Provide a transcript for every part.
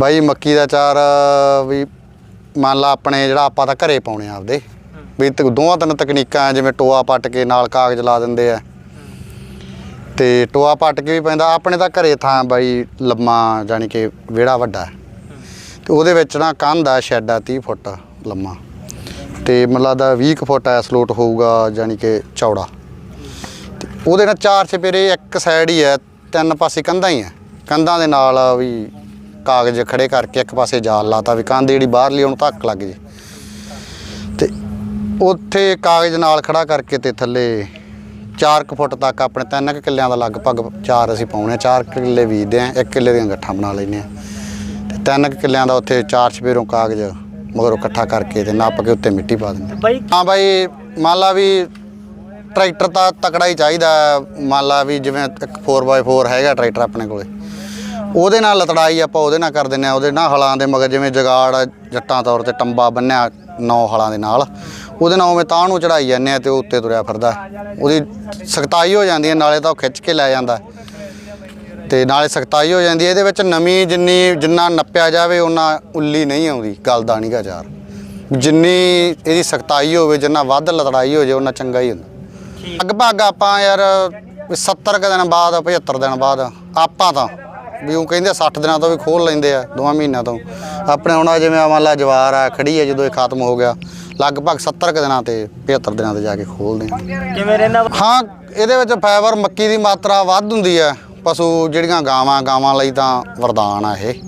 ਬਾਈ ਮੱਕੀ ਦਾ ਚਾਰ ਵੀ ਮੰਨ ਲਾ ਆਪਣੇ ਜਿਹੜਾ ਆਪਾਂ ਤਾਂ ਘਰੇ ਪਾਉਣੇ ਆ ਆਪਦੇ। ਵੀ ਤੇ ਦੋਵਾਂ ਤਿੰਨ ਤਕਨੀਕਾਂ ਆ, ਜਿਵੇਂ ਟੋਆ ਪੱਟ ਕੇ ਨਾਲ ਕਾਗਜ਼ ਲਾ ਦਿੰਦੇ ਆ। ਤੇ ਟੋਆ ਪੱਟ ਕੇ ਵੀ ਪੈਂਦਾ ਆਪਣੇ ਤਾਂ ਘਰੇ ਥਾਂ ਬਾਈ ਲੰਮਾ ਜਾਨੀ ਕਿ ਵਿਹੜਾ ਵੱਡਾ। ਹੈ। ਤੇ ਉਹਦੇ ਵਿੱਚ ਨਾ ਕੰਧ ਆ ਸ਼ੈੱਡ ਆ 30 ਫੁੱਟ ਲੰਮਾ। ਤੇ ਮਤਲਬ ਲੱਗਦਾ 20 ਕੁ ਫੁੱਟ ਐ ਸਲੋਟ ਹੋਊਗਾ ਜਾਨੀ ਕਿ ਚੌੜਾ। ਤੇ ਉਹਦੇ ਨਾਲ ਚਾਰ ਛਪੇਰੇ ਇੱਕ ਸਾਈਡ ਹੀ ਹੈ ਤਿੰਨ ਪਾਸੇ ਕੰਧਾਂ ਹੀ ਹੈ ਕੰਧਾਂ ਦੇ ਨਾਲ ਵੀ ਕਾਗਜ਼ ਖੜੇ ਕਰਕੇ ਇੱਕ ਪਾਸੇ ਜਾਲ ਲਾਤਾ ਵੀ ਕੰਧ ਜਿਹੜੀ ਬਾਹਰਲੀ ਉਹਨੂੰ ਧੱਕ ਲੱਗ ਜੇ। ਤੇ ਉੱਥੇ ਕਾਗਜ਼ ਨਾਲ ਖੜਾ ਕਰਕੇ ਤੇ ਥੱਲੇ 4 ਕੁ ਫੁੱਟ ਤੱਕ ਆਪਣੇ ਤਿੰਨ ਕੁ ਕਿੱਲਿਆਂ ਦਾ ਲਗਭਗ ਚਾਰ ਅਸੀਂ ਪਾਉਣੇ ਆ, ਚਾਰ ਕਿੱਲੇ ਬੀਜਦੇ ਆ ਇੱਕ ਕਿੱਲੇ ਦੀਆਂ ਗੱਠਾਂ ਬਣਾ ਲੈਨੇ ਆ। ਤੇ ਤਿੰਨ ਕੁ ਕਿੱਲਿਆਂ ਦਾ ਉੱਥੇ ਚਾਰ ਚਪੇਰੋਂ ਕਾਗਜ਼ ਮਗਰੋਂ ਇਕੱਠਾ ਕਰਕੇ ਤੇ ਨੱਪ ਕੇ ਉੱਤੇ ਮਿੱਟੀ ਪਾ ਦਿੰਦੇ ਹਾਂ ਬਾਈ ਮੰਨ ਲਾ ਵੀ ਟਰੈਕਟਰ ਤਾਂ ਤਕੜਾ ਹੀ ਚਾਹੀਦਾ। ਮੰਨ ਲਾ ਵੀ ਜਿਵੇਂ ਇੱਕ 4x4 ਹੈਗਾ ਟਰੈਕਟਰ ਆਪਣੇ ਕੋਲੇ। ਉਹਦੇ ਨਾਲ ਲਤੜਾਈ ਆਪਾਂ ਉਹਦੇ ਨਾਲ ਕਰ ਦਿੰਨੇ ਆ ਉਹਦੇ ਨਾਲ ਹਲਾਂ ਦੇ ਮਗਰ ਜਿਵੇਂ ਜਗਾੜ ਜੱਟਾਂ ਤੌਰ ਤੇ ਟੰਬਾ ਬੰਨਿਆ ਨੌ ਹਲਾਂ ਦੇ ਨਾਲ। ਉਹਦੇ ਨਾਲ ਉਵੇਂ ਤਾਂ ਨੂੰ ਚੜਾਈ ਜਾਂਦੇ ਆ ਤੇ ਉਹ ਉੱਤੇ ਤੁਰਿਆ ਫਿਰਦਾ। ਉਹਦੀ ਸਖਤਾਈ ਹੋ ਜਾਂਦੀ ਹੈ ਨਾਲੇ ਤਾਂ ਉਹ ਖਿੱਚ ਕੇ ਲੈ ਜਾਂਦਾ। ਤੇ ਨਾਲੇ ਸਖਤਾਈ ਹੋ ਜਾਂਦੀ ਹੈ ਇਹਦੇ ਵਿੱਚ ਨਮੀ ਜਿੰਨੀ ਜਿੰਨਾ ਨੱਪਿਆ ਜਾਵੇ ਉਹਨਾਂ ਉੱਲੀ ਨਹੀਂ ਆਉਂਦੀ ਗਲਦਾ ਨਹੀਂਗਾ ਚਾਰ ਜਿੰਨੀ ਇਹਦੀ ਸਖਤਾਈ ਹੋਵੇ ਜਿੰਨਾ ਵੱਧ ਲਤੜਾਈ ਹੋ ਜੇ ਉਹਨਾਂ ਚੰਗਾ ਹੀ ਹੁੰਦਾ। ਲਗਭਗ ਆਪਾਂ ਯਾਰ ਵੀ 70 ਕੁ ਦਿਨ ਬਾਅਦ 75 ਦਿਨ ਬਾਅਦ ਆਪਾਂ ਤਾਂ ਵੀ ਉਹ ਕਹਿੰਦੇ 60 ਦਿਨਾਂ ਤੋਂ ਵੀ ਖੋਲ ਲੈਂਦੇ ਆ ਦੋਵਾਂ ਮਹੀਨਿਆਂ ਤੋਂ। ਆਪਣੇ ਹੁਣ ਜਿਵੇਂ ਮੰਨ ਲਾ ਜਵਾਰ ਆ ਖੜੀ ਹੈ ਜਦੋਂ ਇਹ ਖਤਮ ਹੋ ਗਿਆ ਲਗਭਗ 70 ਕੁ ਦਿਨਾਂ ਤੇ 75 ਦਿਨਾਂ ਤੇ ਜਾ ਕੇ ਖੋਲਦੇ ਆ। ਕਿਵੇਂ ਰਹਿੰਦਾ ਹਾਂ ਇਹਦੇ ਵਿੱਚ ਫਾਈਬਰ ਮੱਕੀ ਦੀ ਮਾਤਰਾ ਵੱਧ ਹੁੰਦੀ ਹੈ ਪਸ਼ੂ ਜਿਹੜੀਆਂ ਗਾਵਾਂ ਗਾਵਾਂ ਲਈ ਤਾਂ ਵਰਦਾਨ ਆ ਇਹ।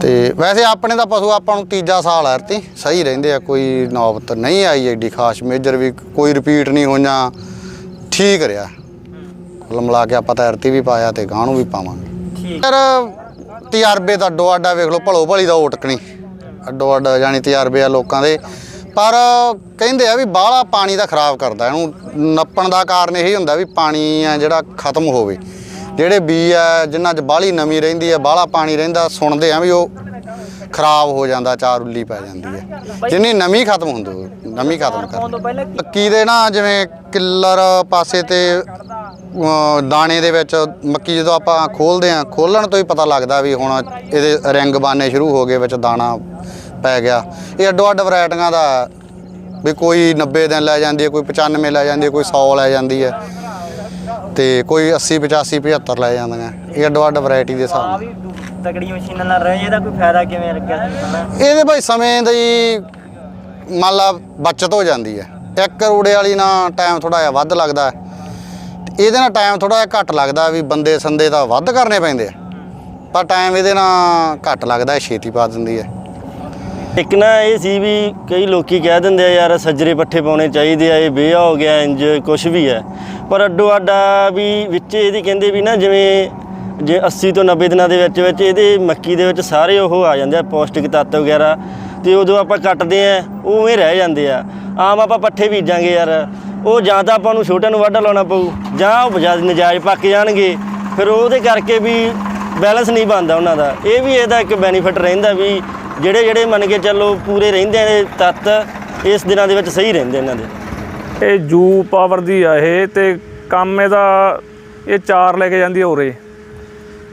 ਤੇ ਵੈਸੇ ਆਪਣੇ ਤਾਂ ਪਸ਼ੂ ਆਪਾਂ ਨੂੰ ਤੀਜਾ ਸਾਲ ਹੈ ਤੇ ਸਹੀ ਰਹਿੰਦੇ ਆ ਕੋਈ ਨੌਬਤ ਨਹੀਂ ਆਈ ਐਡੀ ਖਾਸ ਮੇਜਰ ਵੀ ਕੋਈ ਰਿਪੀਟ ਨਹੀਂ ਹੋਈਆਂ ਠੀਕ ਰਿਹਾ। ਕੁੱਲ ਮਿਲਾ ਕੇ ਆਪਾਂ ਤਾਂ ਅਰਤੀ ਵੀ ਪਾਇਆ ਤੇ ਗਾਂ ਨੂੰ ਵੀ ਪਾਵਾਂਗੇ। ਯਾਰ, ਤਜਰਬੇ ਤਾਂ ਅੱਡੋ ਅੱਡਾ ਵੇਖ ਲਓ, ਭਲੋ ਭਲੀ ਦਾ ਓਟਕਣੀ ਅੱਡੋ ਅੱਡ ਜਾਣੀ ਤਜਰਬੇ ਆ ਲੋਕਾਂ ਦੇ। ਪਰ ਕਹਿੰਦੇ ਆ ਵੀ ਬਾਹਲਾ ਪਾਣੀ ਦਾ ਖਰਾਬ ਕਰਦਾ ਇਹਨੂੰ ਨੱਪਣ ਦਾ ਕਾਰਨ ਇਹੀ ਹੁੰਦਾ ਵੀ ਪਾਣੀ ਆ ਜਿਹੜਾ ਖਤਮ ਹੋਵੇ। ਜਿਹੜੇ ਬੀ ਆ ਜਿਨ੍ਹਾਂ 'ਚ ਬਾਹਲੀ ਨਮੀ ਰਹਿੰਦੀ ਆ, ਬਾਹਲਾ ਪਾਣੀ ਰਹਿੰਦਾ, ਸੁਣਦੇ ਆ ਵੀ ਉਹ ਖਰਾਬ ਹੋ ਜਾਂਦਾ ਚਾਰ ਉੱਲੀ ਪੈ ਜਾਂਦੀ ਹੈ। ਜਿੰਨੀ ਨਮੀ ਖਤਮ ਹੁੰਦੀ ਨਮੀ ਖਤਮ ਕਰ ਮੱਕੀ ਦੇ ਨਾ ਜਿਵੇਂ ਕਿੱਲਰ ਪਾਸੇ ਤੇ ਦਾਣੇ ਦੇ ਵਿੱਚ ਮੱਕੀ ਜਦੋਂ ਆਪਾਂ ਖੋਲਦੇ ਆ ਖੋਲਣ ਤੋਂ ਹੀ ਪਤਾ ਲੱਗਦਾ ਵੀ ਹੁਣ ਇਹਦੇ ਰਿੰਗ ਬਾਨੇ ਸ਼ੁਰੂ ਹੋ ਗਏ ਵਿੱਚ ਦਾਣਾ ਪੈ ਗਿਆ। ਇਹ ਅੱਡੋ ਅੱਡ ਵੈਰਾਈਟੀਆਂ ਦਾ ਵੀ ਕੋਈ 90 ਦਿਨ ਲੈ ਜਾਂਦੀ ਹੈ ਕੋਈ 95 ਲੈ ਜਾਂਦੀ ਹੈ ਕੋਈ 100 ਲੈ ਜਾਂਦੀ ਹੈ। ਤੇ ਕੋਈ 80 85 75 ਲੈ ਜਾਂਦੀਆਂ। ਇਹ ਅੱਡੋ ਅੱਡ ਵੈਰਾਈਟੀ ਦੇ ਹਿਸਾਬ ਨਾਲ। ਤਕੜੀ ਮਸ਼ੀਨਾਂ ਨਾਲ ਰਹੇ ਇਹਦਾ ਕੋਈ ਫਾਇਦਾ ਕਿਵੇਂ ਲੱਗਿਆ ਤੁਹਾਨੂੰ ਹਨਾ ਇਹਦੇ ਭਾਈ ਸਮੇਂ ਦੀ ਮੰਨ ਲਾ ਬਚਤ ਹੋ ਜਾਂਦੀ ਹੈ। ਇੱਕ ਰੂੜੇ ਵਾਲੀ ਨਾਲ ਟਾਈਮ ਥੋੜਾ ਜਿਹਾ ਵੱਧ ਲੱਗਦਾ ਹੈ। ਤੇ ਇਹਦੇ ਨਾਲ ਟਾਈਮ ਥੋੜਾ ਜਿਹਾ ਘੱਟ ਲੱਗਦਾ ਵੀ ਬੰਦੇ ਸੰਦੇ ਤਾਂ ਵੱਧ ਕਰਨੇ ਪੈਂਦੇ ਆ। ਪਰ ਟਾਈਮ ਇਹਦੇ ਨਾਲ ਘੱਟ ਲੱਗਦਾ ਹੈ, ਛੇਤੀ ਪਾ ਦਿੰਦੀ ਹੈ। ਇੱਕ ਨਾ ਇਹ ਸੀ ਵੀ ਕਈ ਲੋਕੀ ਕਹਿ ਦਿੰਦੇ ਆ ਯਾਰ ਸੱਜਰੇ ਪੱਠੇ ਪਾਉਣੇ ਚਾਹੀਦੇ ਆ ਇਹ ਬੇਹਾ ਹੋ ਗਿਆ ਇੰਜ ਕੁਝ ਵੀ ਹੈ। ਪਰ ਅੱਡੋ ਅੱਡਾ ਵੀ ਵਿੱਚ ਇਹਦੀ ਕਹਿੰਦੇ ਵੀ ਨਾ ਜਿਵੇਂ ਜੇ 80 ਤੋਂ 90 ਦਿਨਾਂ ਦੇ ਵਿੱਚ ਵਿੱਚ ਇਹਦੇ ਮੱਕੀ ਦੇ ਵਿੱਚ ਸਾਰੇ ਉਹ ਆ ਜਾਂਦੇ ਆ, ਪੌਸ਼ਟਿਕ ਤੱਤ ਵਗੈਰਾ, ਤੇ ਉਦੋਂ ਆਪਾਂ ਕੱਟਦੇ ਆ, ਉਹ ਉਵੇਂ ਰਹਿ ਜਾਂਦੇ ਆ। ਆਮ ਆਪਾਂ ਪੱਠੇ ਬੀਜਾਂਗੇ ਯਾਰ। ਉਹ ਜਾਂ ਤਾਂ ਆਪਾਂ ਨੂੰ ਛੋਟਿਆਂ ਨੂੰ ਵਾਢਾ ਲਾਉਣਾ ਪਊ, ਜਾਂ ਉਹ ਬਜਾਜ ਨਜਾਇਜ਼ ਪੱਕ ਜਾਣਗੇ। ਫਿਰ ਉਹਦੇ ਕਰਕੇ ਵੀ ਬੈਲੈਂਸ ਨਹੀਂ ਬਣਦਾ ਉਹਨਾਂ ਦਾ। ਇਹ ਵੀ ਇਹਦਾ ਇੱਕ ਬੈਨੀਫਿਟ ਰਹਿੰਦਾ ਵੀ ਜਿਹੜੇ ਜਿਹੜੇ ਮੰਨ ਕੇ ਚੱਲੋ ਪੂਰੇ ਰਹਿੰਦੇ ਆ ਤੱਤ, ਇਸ ਦਿਨਾਂ ਦੇ ਵਿੱਚ ਸਹੀ ਰਹਿੰਦੇ ਇਹਨਾਂ ਦੇ। ਇਹ ਜੂ ਪਾਵਰ ਦੀ ਆ ਇਹ, ਤੇ ਕੰਮ ਇਹਦਾ, ਇਹ ਚਾਰ ਲੈ ਕੇ ਜਾਂਦੀ ਆ ਉਰੇ।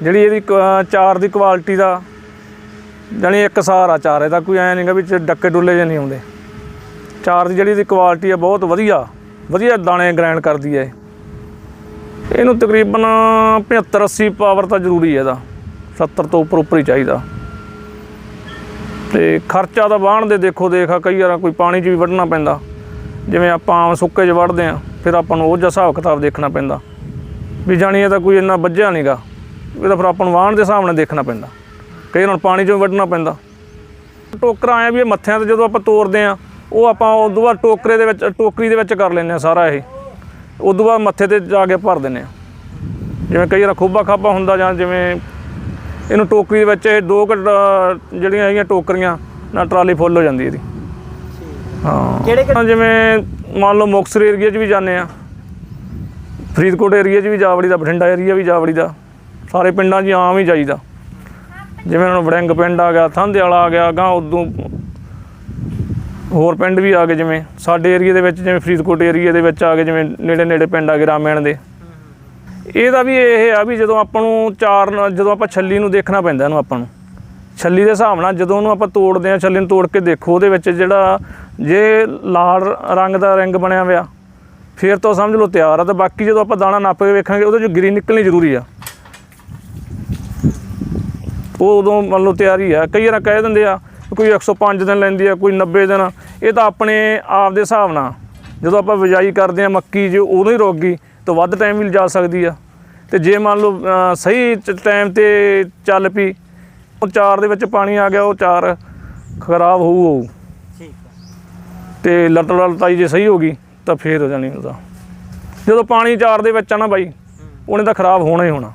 ਜਿਹੜੀ ਇਹਦੀ ਕ- ਚਾਰ ਦੀ ਕੁਆਲਿਟੀ ਦਾ, ਜਾਣੀ ਇੱਕ ਸਾਰ ਚਾਰ, ਇਹਦਾ ਕੋਈ ਐ ਨਹੀਂਗਾ ਵਿੱਚ ਡੱਕੇ ਡੁੱਲੇ ਜੇ ਨਹੀਂ ਆਉਂਦੇ ਚਾਰ ਦੀ ਜਿਹੜੀ ਇਹਦੀ ਕੁਆਲਿਟੀ ਆ, ਬਹੁਤ ਵਧੀਆ ਵਧੀਆ ਦਾਣੇ ਗ੍ਰੈਂਡ ਕਰਦੀ ਹੈ ਇਹਨੂੰ ਤਕਰੀਬਨ 75 80 ਪਾਵਰ ਤਾਂ ਜ਼ਰੂਰੀ ਹੈ ਇਹਦਾ 70 ਤੋਂ ਉੱਪਰ ਉੱਪਰ ਹੀ ਚਾਹੀਦਾ। ਤੇ ਖਰਚਾ ਤਾਂ ਵਾਹਣ ਦੇ ਦੇਖੋ, ਦੇਖਾ ਕਈ ਵਾਰ ਕੋਈ ਪਾਣੀ 'ਚ ਵੀ ਵੱਢਣਾ ਪੈਂਦਾ। ਜਿਵੇਂ ਆਪਾਂ ਆਮ ਸੁੱਕੇ 'ਚ ਵੱਢਦੇ ਆ, ਫਿਰ ਆਪਾਂ ਨੂੰ ਉਹ ਜਿਹਾ ਹਿਸਾਬ ਕਿਤਾਬ ਦੇਖਣਾ ਪੈਂਦਾ। ਵੀ ਜਾਣੀ ਇਹ ਤਾਂ ਕੋਈ ਇੰਨਾ ਵੱਜਿਆ ਨਹੀਂਗਾ ਇਹ ਤਾਂ ਫਿਰ ਆਪਾਂ ਨੂੰ ਵਾਹਣ ਦੇ ਹਿਸਾਬ ਨਾਲ ਦੇਖਣਾ ਪੈਂਦਾ। ਕਈ ਵਾਰ ਪਾਣੀ 'ਚੋਂ ਵੱਢਣਾ ਪੈਂਦਾ। ਟੋਕਰਾ ਆਇਆ ਵੀ ਇਹ ਮੱਥਿਆਂ ਤੇ ਜਦੋਂ ਆਪਾਂ ਤੋੜਦੇ ਆ ਉਹ ਆਪਾਂ ਉਦੋਂ ਬਾਅਦ ਟੋਕਰੇ ਦੇ ਵਿੱਚ ਟੋਕਰੀ ਦੇ ਵਿੱਚ ਕਰ ਲੈਂਦੇ ਆ ਸਾਰਾ ਇਹ। ਉਦੋਂ ਬਾਅਦ ਮੱਥੇ ਤੇ ਜਾ ਕੇ ਭਰ ਦਿੰਦੇ ਆ। ਜਿਵੇਂ ਕਈ ਵਾਰ ਖੋਬਾ ਖਾਬਾ ਹੁੰਦਾ ਜਾਂ ਜਿਵੇਂ ਇਹਨੂੰ ਟੋਕਰੀ ਦੇ ਵਿੱਚ ਇਹ ਦੋ ਜਿਹੜੀਆਂ ਹੈਗੀਆਂ ਟੋਕਰੀਆਂ ਨਾਲ ਟਰਾਲੀ ਫੁੱਲ ਹੋ ਜਾਂਦੀ ਇਹਦੀ। ਹਾਂ। ਜਿਵੇਂ ਮੰਨ ਲਓ ਮੁਕਤਸਰ ਏਰੀਆ 'ਚ ਵੀ ਜਾਂਦੇ ਆ। ਫਰੀਦਕੋਟ ਏਰੀਆ 'ਚ ਵੀ ਜਾ ਵੜੀ ਦਾ ਬਠਿੰਡਾ ਏਰੀਆ ਵੀ ਜਾ ਵੜੀ ਦਾ। ਸਾਰੇ ਪਿੰਡਾਂ 'ਚ ਆਮ ਹੀ ਜਾਈਦਾ। ਜਿਵੇਂ ਹੁਣ ਵੜਿੰਗ ਪਿੰਡ ਆ ਗਿਆ ਥੰਦੇ ਵਾਲਾ ਆ ਗਿਆ ਗਾਂ ਉਦੋਂ ਹੋਰ ਪਿੰਡ ਵੀ ਆ ਗਏ, ਜਿਵੇਂ ਸਾਡੇ ਏਰੀਆ ਦੇ ਵਿੱਚ, ਜਿਵੇਂ ਫਰੀਦਕੋਟ ਏਰੀਆ ਦੇ ਵਿੱਚ ਆ ਗਏ, ਜਿਵੇਂ ਨੇੜੇ ਨੇੜੇ ਪਿੰਡ ਆ ਗਏ ਰਾਮੇਣ ਦੇ। ਇਹਦਾ ਵੀ ਇਹ ਆ ਵੀ ਜਦੋਂ ਆਪਾਂ ਨੂੰ ਚਾਰ ਜਦੋਂ ਆਪਾਂ ਛੱਲੀ ਨੂੰ ਦੇਖਣਾ ਪੈਂਦਾ ਇਹਨੂੰ ਆਪਾਂ ਨੂੰ। ਛੱਲੀ ਦੇ ਹਿਸਾਬ ਨਾਲ ਜਦੋਂ ਉਹਨੂੰ ਆਪਾਂ ਤੋੜਦੇ ਆ ਛੱਲੀ ਨੂੰ ਤੋੜ ਕੇ ਦੇਖੋ, ਉਹਦੇ ਵਿੱਚ ਜਿਹੜਾ ਜੇ ਲਾਲ ਰੰਗ ਦਾ ਰਿੰਗ ਬਣਿਆ ਹੋਇਆ, ਫਿਰ ਤਾਂ ਸਮਝ ਲਓ ਤਿਆਰ ਆ, ਤੇ ਬਾਕੀ ਜਦੋਂ ਆਪਾਂ ਦਾਣਾ ਨੱਪ ਕੇ ਵੇਖਾਂਗੇ, ਉਹਦੇ ਚੋਂ ਗਰੀ ਨਿਕਲਣੀ ਜ਼ਰੂਰੀ ਆ। ਉਹ ਉਦੋਂ ਮੰਨ ਲਓ ਤਿਆਰੀ ਆ। ਕਈ ਵਾਰ ਕਹਿ ਦਿੰਦੇ ਆ ਕੋਈ 105 ਦਿਨ ਲੈਂਦੀ ਆ ਕੋਈ 90 ਦਿਨ। ਇਹ ਤਾਂ ਆਪਣੇ ਆਪ ਦੇ ਹਿਸਾਬ ਨਾਲ ਜਦੋਂ ਆਪਾਂ ਬਿਜਾਈ ਕਰਦੇ ਆ ਮੱਕੀ ਜੇ ਉਦੋਂ ਹੀ ਰੁਕ ਗਈ ਤਾਂ ਵੱਧ ਟਾਈਮ ਵੀ ਲਿਜਾ ਸਕਦੀ ਆ। ਤੇ ਜੇ ਮੰਨ ਲਓ ਸਹੀ ਟਾਈਮ ਤੇ ਚੱਲ ਪਈ ਉਹ ਚਾਰ ਦੇ ਵਿੱਚ ਪਾਣੀ ਆ ਗਿਆ ਉਹ ਚਾਰ ਖਰਾਬ ਹੋਊ ਹੋਊ। ਠੀਕ ਤੇ ਲੱਟ ਲਟਾਈ ਜੇ ਸਹੀ ਹੋ ਗਈ ਤਾਂ ਫੇਰ ਹੋ ਜਾਣੀ ਉਹਦਾ। ਜਦੋਂ ਪਾਣੀ ਚਾਰ ਦੇ ਵਿੱਚ ਆ ਨਾ ਬਾਈ ਉਹਨੇ ਤਾਂ ਖਰਾਬ ਹੋਣਾ ਹੀ ਹੋਣਾ।